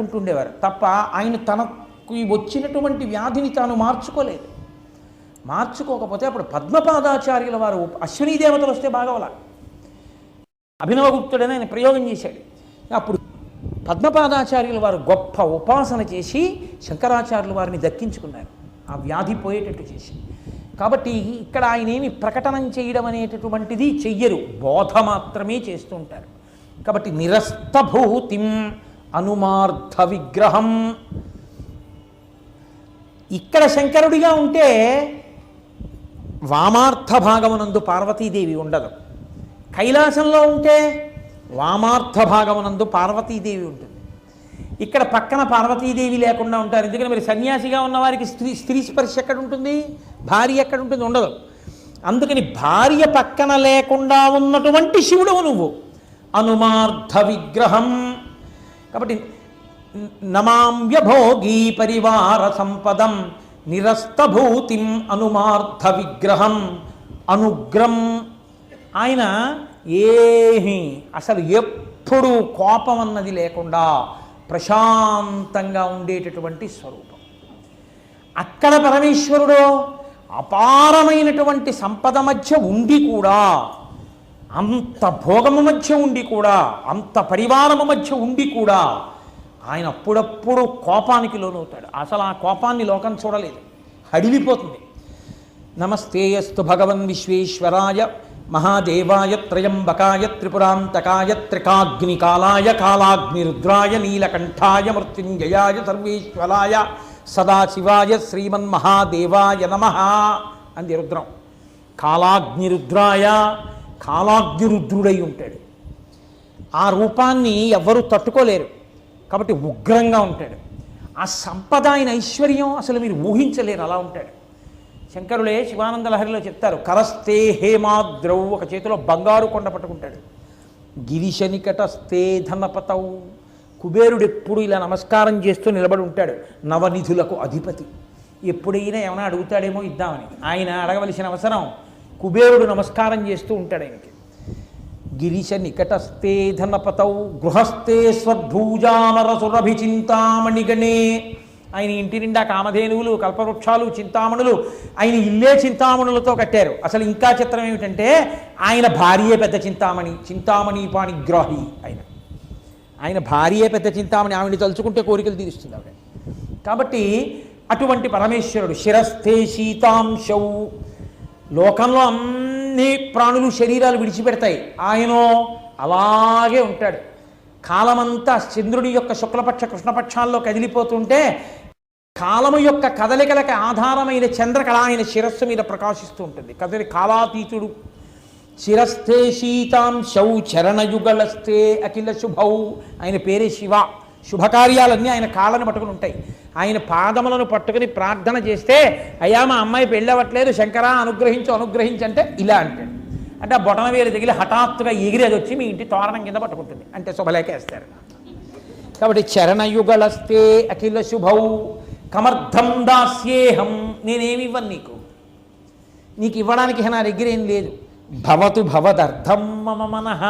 పెట్టుకుంటుండేవారు తప్ప ఆయన తనకు వచ్చినటువంటి వ్యాధిని తాను మార్చుకోలేదు. మార్చుకోకపోతే అప్పుడు పద్మపాదాచార్యుల వారు అశ్విని దేవతలు వస్తే బాగవల. అభినవగుప్తుడని ఆయన ప్రయోగం చేశాడు. అప్పుడు పద్మపాదాచార్యుల వారు గొప్ప ఉపాసన చేసి శంకరాచార్యుల వారిని దక్కించుకున్నారు. ఆ వ్యాధి పోయేటట్టు చేసి. కాబట్టి ఇక్కడ ఆయన ఏమి ప్రకటనం చేయడం అనేటటువంటిది చెయ్యరు. బోధ మాత్రమే చేస్తుంటారు కాబట్టి నిరస్తభూతిం అనుమార్థ విగ్రహం ఇక్కడ శంకరుడిగా ఉంటే వామార్థ భాగమునందు పార్వతీదేవి ఉండదు. కైలాసంలో ఉంటే వామార్థ భాగమునందు పార్వతీదేవి ఉంటుంది. ఇక్కడ పక్కన పార్వతీదేవి లేకుండా ఉంటారు. ఎందుకంటే మరి సన్యాసిగా ఉన్న వారికి స్త్రీ స్త్రీ స్పర్శ ఎక్కడ ఉంటుంది? భార్య ఎక్కడ ఉంటుంది? ఉండదు. అందుకని భార్య పక్కన లేకుండా ఉన్నటువంటి శివుడవు నువ్వు. అనుమార్థ విగ్రహం కాబట్టి నమామ్యభోగీ పరివార సంపదం నిరస్తభూతిం అనుమార్థ విగ్రహం అనుగ్రం. ఆయన ఏమి అసలు ఎప్పుడు కోపం అన్నది లేకుండా ప్రశాంతంగా ఉండేటటువంటి స్వరూపం. అక్కడ పరమేశ్వరుడు అపారమైనటువంటి సంపద మధ్య ఉండి కూడా అంత భోగము మధ్య ఉండి కూడా అంత పరివారము మధ్య ఉండి కూడా ఆయన అప్పుడప్పుడు కోపానికి లోనవుతాడు. అసలు ఆ కోపాన్ని లోకం చూడలేదు. హడిలిపోతుంది. నమస్తేయస్తు భగవన్ విశ్వేశ్వరాయ మహాదేవాయ త్రయంబకాయ త్రిపురాంతకాయ త్రికాగ్నికాలాయ కాలాగ్నిరుద్రాయ నీలకంఠాయ మృత్యుంజయాయ సర్వేశ్వరాయ సదాశివాయ శ్రీమన్మహాదేవాయ నమ అంది రుద్రం. కాలాగ్నిరుద్రాయ కాలాగ్నిరుద్రుడై ఉంటాడు. ఆ రూపాన్ని ఎవ్వరూ తట్టుకోలేరు. కాబట్టి ఉగ్రంగా ఉంటాడు. ఆ సంపద ఆయన ఐశ్వర్యం అసలు మీరు ఊహించలేరు. అలా ఉంటాడు. శంకరులే శివానంద లహరిలో చెప్తారు కరస్తే హేమాద్రౌ ఒక చేతిలో బంగారు కొండ పట్టుకుంటాడు. గిరిశనికటస్తే ధనపతౌ. కుబేరుడు ఎప్పుడు ఇలా నమస్కారం చేస్తూ నిలబడి ఉంటాడు. నవనిధులకు అధిపతి. ఎప్పుడైనా ఏమైనా అడుగుతాడేమో ఇద్దామని. ఆయన అడగవలసిన అవసరం కుబేరుడు నమస్కారం చేస్తూ ఉంటాడు ఆయనకి. గిరిశ నికటస్థే ధనపతౌ గృహస్థే స్వర్భూజానరసురభిచింతామణిగణే. ఆయన ఇంటి నిండా కామధేనువులు కల్పవృక్షాలు చింతామణులు ఆయన ఇల్లే చింతామణులతో కట్టారు. అసలు ఇంకా చిత్రం ఏమిటంటే ఆయన భార్యే పెద్ద చింతామణి చింతామణి పాణిగ్రాహి ఆయన. ఆయన భార్యే పెద్ద చింతామణి ఆవిడని తలుచుకుంటే కోరికలు తీరుస్తుంది ఆవిడ. కాబట్టి అటువంటి పరమేశ్వరుడు శిరస్థే శీతాంశౌ. లోకంలో అన్ని ప్రాణులు శరీరాలు విడిచిపెడతాయి. ఆయనో అలాగే ఉంటాడు. కాలమంతా చంద్రుడి యొక్క శుక్లపక్ష కృష్ణపక్షాల్లో కదిలిపోతుంటే కాలము యొక్క కదలికలకు ఆధారమైన చంద్రకళ ఆయన శిరస్సు మీద ప్రకాశిస్తూ ఉంటుంది. కదలి కాలాతీతుడు శిరస్థే శీతాం శౌ చరణయుగళస్థే అఖిల శుభౌ ఆయన పేరే శివ. శుభకార్యాలన్నీ ఆయన కాళ్ళని పట్టుకుని ఉంటాయి. ఆయన పాదములను పట్టుకుని ప్రార్థన చేస్తే అయ్యా మా అమ్మాయి పెళ్ళవట్లేదు శంకరా అనుగ్రహించు అనుగ్రహించు అంటే ఇలా అంటాడు. అంటే ఆ బొటన వేలు తగిలి హఠాత్తుగా ఎగిరి అది వచ్చి మీ ఇంటి తోరణం కింద పట్టుకుంటుంది. అంటే శుభలేఖేస్తారు కాబట్టి చరణయుగలస్తే అఖిల శుభౌ కమర్థం దాస్యేహం. నేనేమి ఇవ్వను నీకు? నీకు ఇవ్వడానికి నా దగ్గర ఏం లేదు. భవతు భవదర్థం మమ మనహ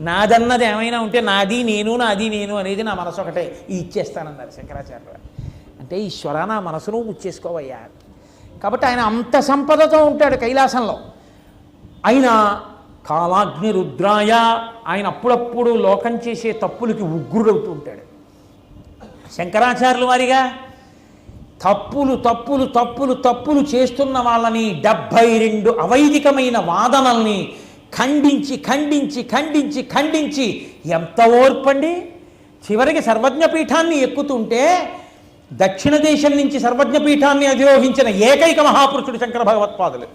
నాదన్నది ఏమైనా ఉంటే నాది నేను నాది నేను అనేది నా మనసు ఒకటే. ఇది ఇచ్చేస్తానన్నారు శంకరాచార్యులు అంటే ఈశ్వర నా మనసును ముచ్చేసుకోవయ్యా. కాబట్టి ఆయన అంత సంపదతో ఉంటాడు కైలాసంలో. ఆయన కాలాగ్ని రుద్రాయ ఆయన అప్పుడప్పుడు లోకం చేసే తప్పులకి ఉగ్రుడవుతూ ఉంటాడు. శంకరాచార్యుల వారిగా తప్పులు తప్పులు తప్పులు తప్పులు చేస్తున్న వాళ్ళని డెబ్భై రెండు అవైదికమైన వాదనల్ని ఖండించి ఖండించి ఖండించి ఖండించి ఎంత ఓర్పండి? చివరికి సర్వజ్ఞపీఠాన్ని ఎక్కుతుంటే దక్షిణ దేశం నుంచి సర్వజ్ఞపీఠాన్ని అధిరోహించిన ఏకైక మహాపురుషుడు శంకర భగవత్పాదులు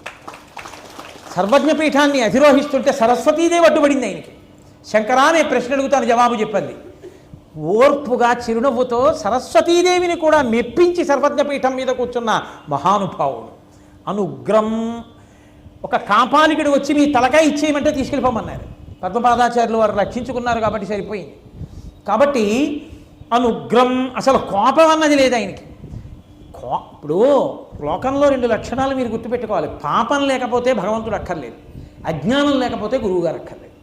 సర్వజ్ఞపీఠాన్ని అధిరోహిస్తుంటే సరస్వతీదేవి అడ్డుపడింది ఆయనకి. శంకరా అనే ప్రశ్న అడుగుతాను జవాబు చెప్పండి ఓర్పుగా చిరునవ్వుతో సరస్వతీదేవిని కూడా మెప్పించి సర్వజ్ఞపీఠం మీద కూర్చున్న మహానుభావుడు. అనుగ్రం ఒక కాపాలికుడు వచ్చి మీ తలకాయ ఇచ్చేయమంటే తీసుకెళ్ళిపోమన్నారు. పద్మపాదాచార్యులు వారు రక్షించుకున్నారు కాబట్టి సరిపోయింది. కాబట్టి అనుగ్రం అసలు కోపం అన్నది లేదు ఆయనకి. కో ఇప్పుడు లోకంలో రెండు లక్షణాలు మీరు గుర్తుపెట్టుకోవాలి. పాపం లేకపోతే భగవంతుడు అక్కర్లేదు. అజ్ఞానం లేకపోతే గురువుగారు అక్కర్లేదు.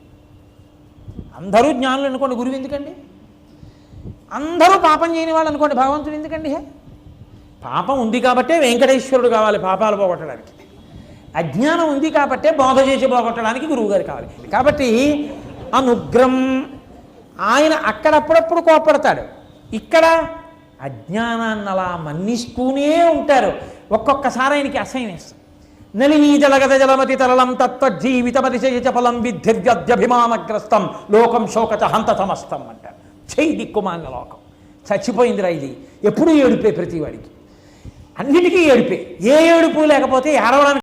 అందరూ జ్ఞానులు అనుకోండి గురువు ఎందుకండి? అందరూ పాపం చేయని వాళ్ళు అనుకోండి భగవంతుడు ఎందుకండి? హే పాపం ఉంది కాబట్టే వెంకటేశ్వరుడు కావాలి పాపాలు పోగొట్టడానికి. అజ్ఞానం ఉంది కాబట్టే బోధ చేసి పోగొట్టడానికి గురువుగారు కావాలి. కాబట్టి అనుగ్రం ఆయన అక్కడప్పుడప్పుడు కోపడతాడు ఇక్కడ అజ్ఞానాన్ని అలా మన్నిస్తూనే ఉంటారు. ఒక్కొక్కసారి ఆయనకి అసహ్యం వేస్తాం నలినీ జలగద జలమతి తరళం తత్వజీవితమతిశయ చపలం విద్యుద్యభిమానగ్రస్తం లోకం శోకచ హంతతమస్తం అంటారు. చెయ్యి దిక్కుమాలిన లోకం. చచ్చిపోయిందిరా ఇది. ఎప్పుడూ ఏడిపే ప్రతి వాడికి అన్నిటికీ ఏడిపే. ఏ ఏడుపు లేకపోతే ఏడవడానికి